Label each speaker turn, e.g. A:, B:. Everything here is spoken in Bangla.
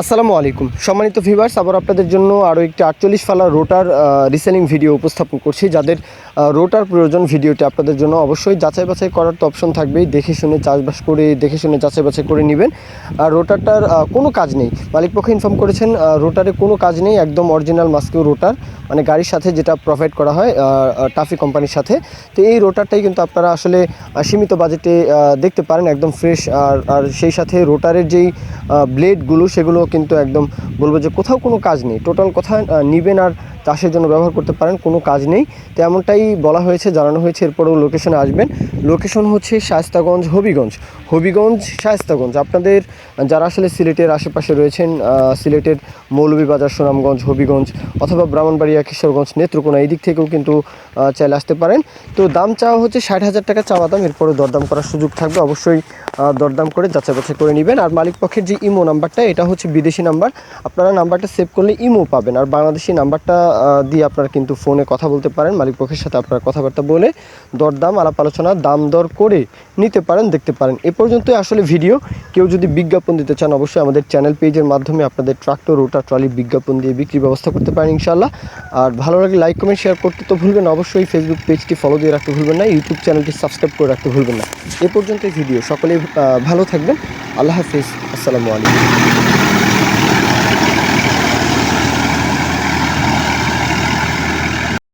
A: আসসালামু আলাইকুম। সম্মানিত ভিভার্স আবার আপনাদের জন্য আরও একটি আটচল্লিশ ফালা রোটার রিসেলিং ভিডিও উপস্থাপন করছি, যাদের রোটার প্রয়োজন ভিডিওটি আপনাদের জন্য অবশ্যই যাচাই বাছাই করার তো অপশন থাকবেই, দেখে শুনে চাষবাস করে, দেখে শুনে যাচাই বাছাই করে নেবেন। আর রোটারটার কোনো কাজ নেই। মালিক পক্ষ ইনফর্ম করেছেন রোটারে কোনো কাজ নেই, একদম অরিজিনাল মাস্কিউ রোটার মানে গাড়ির সাথে যেটা প্রোভাইড করা হয় টাফি কোম্পানির সাথে। তো এই রোটারটাই কিন্তু আপনারা আসলে সীমিত বাজেটে দেখতে পারেন, একদম ফ্রেশ আর আর সেই সাথে রোটারের যেই ব্লেডগুলো সেগুলো কিন্তু একদম বলব যে কোথাও কোনো কাজ নেই। টোটাল কথা নিবেন আর চাষের জন্য ব্যবহার করতে পারেন, কোনো কাজ নেই। তো এমনটাই বলা হয়েছে, জানানো হয়েছে, এরপরেও লোকেশনে আসবেন। লোকেশন হচ্ছে শায়স্তাগঞ্জ, হবিগঞ্জ। হবিগঞ্জ, শায়স্তাগঞ্জ। আপনাদের, যারা আসলে সিলেটের আশেপাশে রয়েছেন সিলেটের মৌলভীবাজার, সুনামগঞ্জ, হবিগঞ্জ অথবা ব্রাহ্মণবাড়িয়া, কিশোরগঞ্জ, নেত্রকোনা এই দিক থেকেও কিন্তু চাইলে আসতে পারেন। তো দাম চাওয়া হচ্ছে ষাট হাজার টাকা চাওয়া দাম। এরপরে দরদাম করার সুযোগ থাকবে। অবশ্যই দরদাম করে যাচাই বাছাই করে নেবেন। আর মালিক পক্ষের যে ইমো নাম্বারটা, এটা হচ্ছে বিদেশি নাম্বার, আপনারা নাম্বারটা সেভ করলে ইমো পাবেন। আর বাংলাদেশি নাম্বারটা দিয়ে আপনারা কিন্তু ফোনে কথা বলতে পারেন, মালিক পক্ষের সাথে আপনারা কথাবার্তা বলে দরদাম, আলাপ আলোচনা, দাম দর করে নিতে পারেন, দেখতে পারেন। এ পর্যন্তই আসলে ভিডিও কেউ যদি বিজ্ঞাপন দিতে চান, অবশ্যই আমাদের চ্যানেল পেজের মাধ্যমে আপনাদের ট্রাক্টর রোটার ট্রলি বিজ্ঞাপন দিয়ে বিক্রির ব্যবস্থা করতে পারেন ইনশাল্লাহ আর ভালো লাগলে লাইক কমেন্ট শেয়ার করতে তো ভুলবেন অবশ্যই ফেসবুক পেজটি ফলো দিয়ে রাখতে ভুলবেন না ইউটিউব চ্যানেলটি সাবস্ক্রাইব করে রাখতে ভুলবেন না। এ পর্যন্তই ভিডিও সকলেই ভালো থাকবেন। আল্লাহ হাফিজ। আসসালামু আলাইকুম।